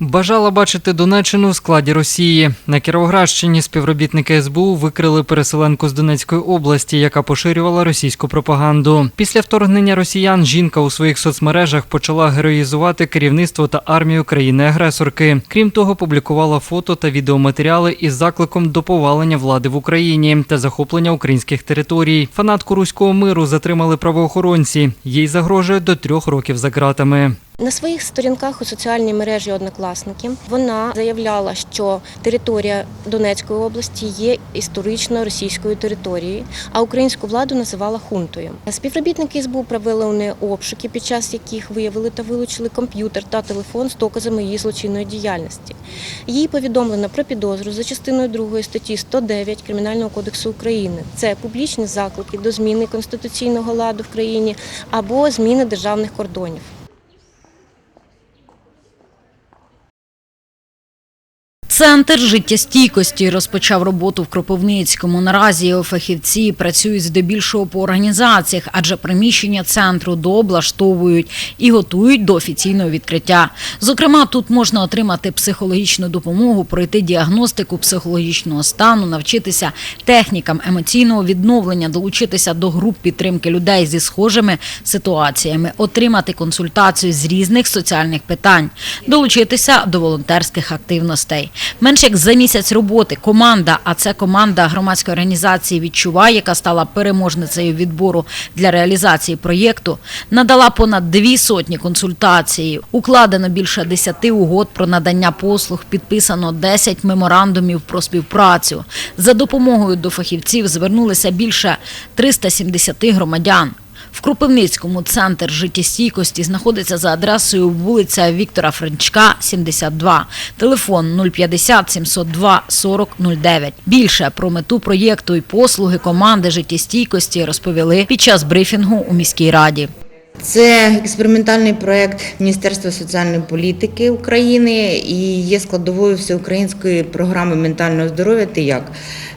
Бажала бачити Донеччину у складі Росії. На Кіровоградщині співробітники СБУ викрили переселенку з Донецької області, яка поширювала російську пропаганду. Після вторгнення росіян жінка у своїх соцмережах почала героїзувати керівництво та армію країни-агресорки. Крім того, публікувала фото та відеоматеріали із закликом до повалення влади в Україні та захоплення українських територій. Фанатку руського миру затримали правоохоронці. Їй загрожує до трьох років за ґратами. На своїх сторінках у соціальній мережі однокласники вона заявляла, що територія Донецької області є історично російською територією, а українську владу називала хунтою. Співробітники СБУ провели у неї обшуки, під час яких виявили та вилучили комп'ютер та телефон з доказами її злочинної діяльності. Їй повідомлено про підозру за частиною 2 статті 109 Кримінального кодексу України. Це публічні заклики до зміни конституційного ладу в країні або зміни державних кордонів. Центр життєстійкості розпочав роботу в Кропивницькому. Наразі його фахівці працюють здебільшого по організаціях, адже приміщення центру дооблаштовують і готують до офіційного відкриття. Зокрема, тут можна отримати психологічну допомогу, пройти діагностику психологічного стану, навчитися технікам емоційного відновлення, долучитися до груп підтримки людей зі схожими ситуаціями, отримати консультацію з різних соціальних питань, долучитися до волонтерських активностей. Менш як за місяць роботи команда, а це команда громадської організації Відчувай, яка стала переможницею відбору для реалізації проєкту, надала понад дві сотні консультацій. Укладено більше десяти угод про надання послуг, підписано 10 меморандумів про співпрацю. За допомогою до фахівців звернулися більше 370 громадян. В Кропивницькому центр життєстійкості знаходиться за адресою вулиця Віктора Френчка, 72. Телефон 050 702 40 09. Більше про мету проєкту і послуги команди життєстійкості розповіли під час брифінгу у міській раді. Це експериментальний проект Міністерства соціальної політики України і є складовою всеукраїнської програми ментального здоров'я «Ти як»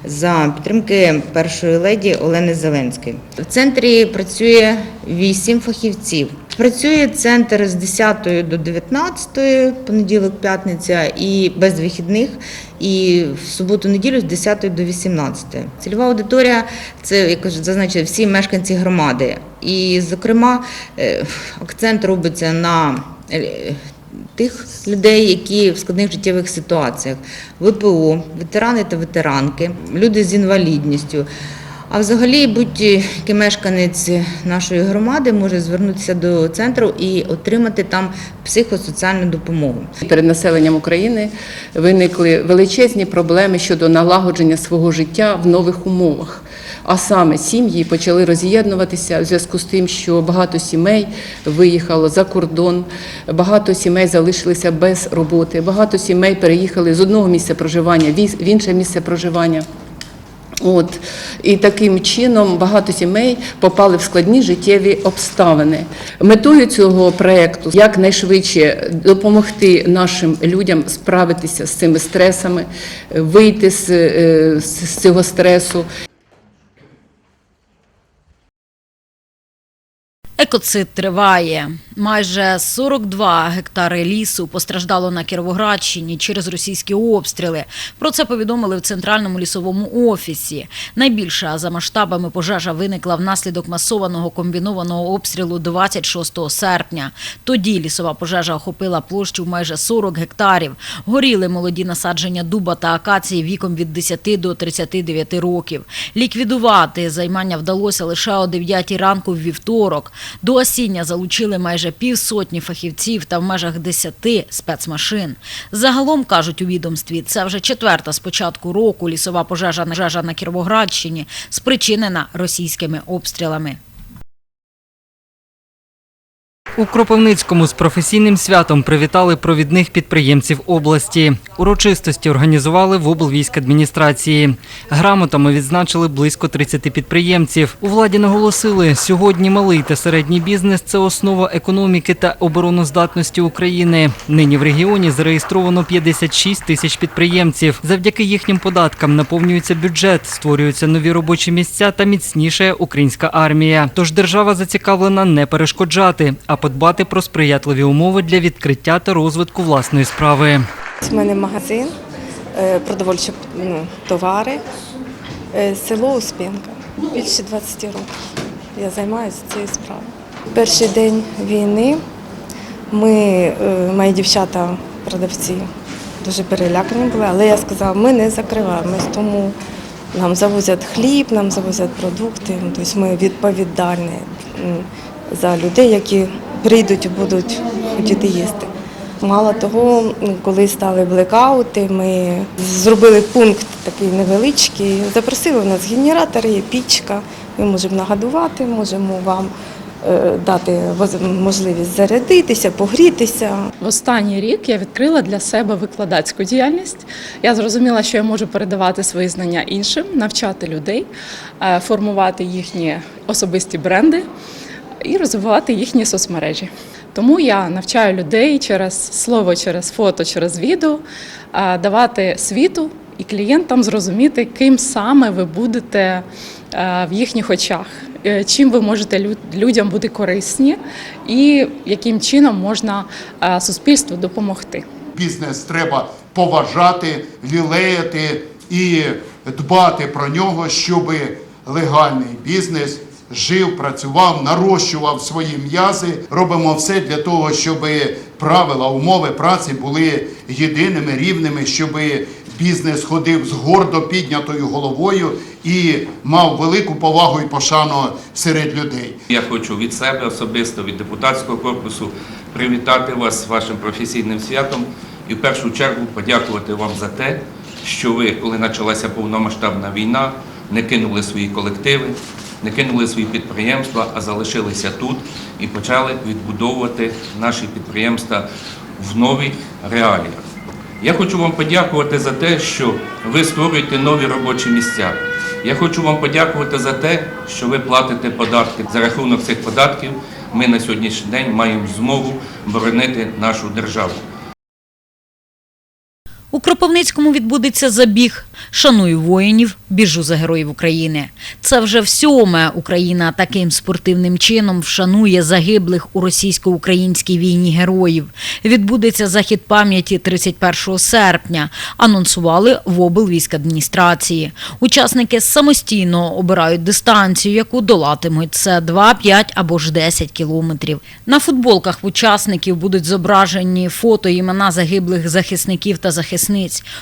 за підтримки першої леді Олени Зеленської. В центрі працює вісім фахівців. Працює центр з 10 до 19, понеділок, п'ятниця і без вихідних, і в суботу-неділю з 10 до 18. Цільова аудиторія це як зазначили всі мешканці громади. І, зокрема, е, акцент робиться на е, тих людей, які в складних життєвих ситуаціях, ВПО, ветерани та ветеранки, люди з інвалідністю. А взагалі будь-який мешканець нашої громади може звернутися до центру і отримати там психосоціальну допомогу. Перед населенням України виникли величезні проблеми щодо налагодження свого життя в нових умовах. А саме сім'ї почали роз'єднуватися в зв'язку з тим, що багато сімей виїхало за кордон, багато сімей залишилися без роботи, багато сімей переїхали з одного місця проживання в інше місце проживання. От і таким чином багато сімей попали в складні життєві обставини. Метою цього проекту якнайшвидше допомогти нашим людям справитися з цими стресами, вийти з, е, з цього стресу. Екоцид триває. Майже 42 гектари лісу постраждало на Кіровоградщині через російські обстріли. Про це повідомили в центральному лісовому офісі. Найбільша за масштабами пожежа виникла внаслідок масованого комбінованого обстрілу 26 серпня. Тоді лісова пожежа охопила площу майже 40 гектарів. Горіли молоді насадження дуба та акації віком від 10 до 39 років. Ліквідувати займання вдалося лише о 9 ранку в вівторок. До осіння залучили майже півсотні фахівців та в межах десяти спецмашин. Загалом, кажуть у відомстві, це вже четверта з початку року лісова пожежа на Кіровоградщині, спричинена російськими обстрілами. У Кропивницькому з професійним святом привітали провідних підприємців області. Урочистості організували в облвійськадміністрації. Грамотами відзначили близько 30 підприємців. У владі наголосили, сьогодні малий та середній бізнес це основа економіки та обороноздатності України. Нині в регіоні зареєстровано 56 тисяч підприємців. Завдяки їхнім податкам наповнюється бюджет, створюються нові робочі місця та міцнішає українська армія. Тож держава зацікавлена не перешкоджати, а подбати про сприятливі умови для відкриття та розвитку власної справи. У мене магазин, е, продовольчі ну, товари, е, село Успенка. Більше 20 років я займаюся цією справою. Перший день війни ми, е, мої дівчата, продавці, дуже перелякані були, але я сказала, ми не закриваємось, тому нам завозять хліб, нам завозять продукти. Тобто ми відповідальні за людей, які прийдуть і будуть хотіти їсти. Мало того, коли стали блекаути, ми зробили пункт такий невеличкий. Запросили у нас генератор, є пічка. Ми можемо нагодувати, можемо вам е, дати можливість зарядитися, погрітися. В останній рік я відкрила для себе викладацьку діяльність. Я зрозуміла, що я можу передавати свої знання іншим, навчати людей, е, формувати їхні особисті бренди і розвивати їхні соцмережі. Тому я навчаю людей через слово, через фото, через відео давати світу і клієнтам зрозуміти, ким саме ви будете в їхніх очах, е, чим ви можете людям бути корисні і яким чином можна суспільству допомогти. Бізнес треба поважати, лілеяти і дбати про нього, щоб легальний бізнес жив, працював, нарощував свої м'язи. Робимо все для того, щоб правила, умови праці були єдиними, рівними, щоб бізнес ходив з гордо піднятою головою і мав велику повагу і пошану серед людей. Я хочу від себе особисто, від депутатського корпусу привітати вас з вашим професійним святом і в першу чергу подякувати вам за те, що ви, коли почалася повномасштабна війна, не кинули свої колективи, не кинули свої підприємства, а залишилися тут і почали відбудовувати наші підприємства в нових реаліях. Я хочу вам подякувати за те, що ви створюєте нові робочі місця. Я хочу вам подякувати за те, що ви платите податки. За рахунок цих податків ми на сьогоднішній день маємо змогу боронити нашу державу. Кропивницькому відбудеться забіг Шаную воїнів, біжу за героїв України. Це вже всьоме Україна таким спортивним чином вшанує загиблих у російсько-українській війні героїв. Відбудеться захід пам'яті 31 серпня. Анонсували в облвійськадміністрації. Учасники самостійно обирають дистанцію, яку долатимуть. Це 2, 5 або ж 10 кілометрів. На футболках учасників будуть зображені фото імена загиблих захисників та захисниць.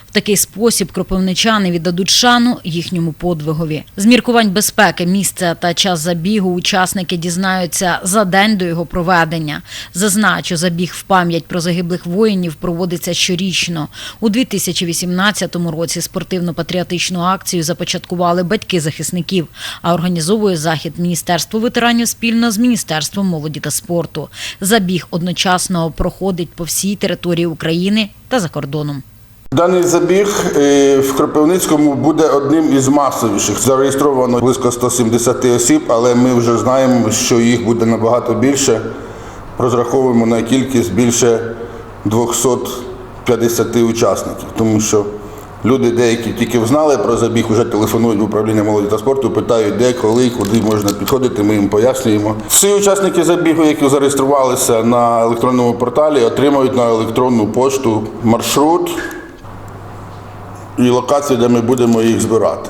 В такий спосіб кропивничани віддадуть шану їхньому подвигові. З міркувань безпеки, місця та час забігу учасники дізнаються за день до його проведення. Зазначу, забіг в пам'ять про загиблих воїнів проводиться щорічно. У 2018 році спортивно-патріотичну акцію започаткували батьки захисників, а організовує захід Міністерство ветеранів спільно з Міністерством молоді та спорту. Забіг одночасно проходить по всій території України та за кордоном. Даний забіг е, в Кропивницькому буде одним із масовіших. Зареєстровано близько 170 осіб, але ми вже знаємо, що їх буде набагато більше. Розраховуємо на кількість більше 250 учасників, тому що люди деякі тільки взнали про забіг, вже телефонують в управління молоді та спорту, питають, де, коли, куди можна підходити. Ми їм пояснюємо. Всі учасники забігу, які зареєструвалися на електронному порталі, отримають на електронну пошту маршрут і локацію, де ми будемо їх збирати.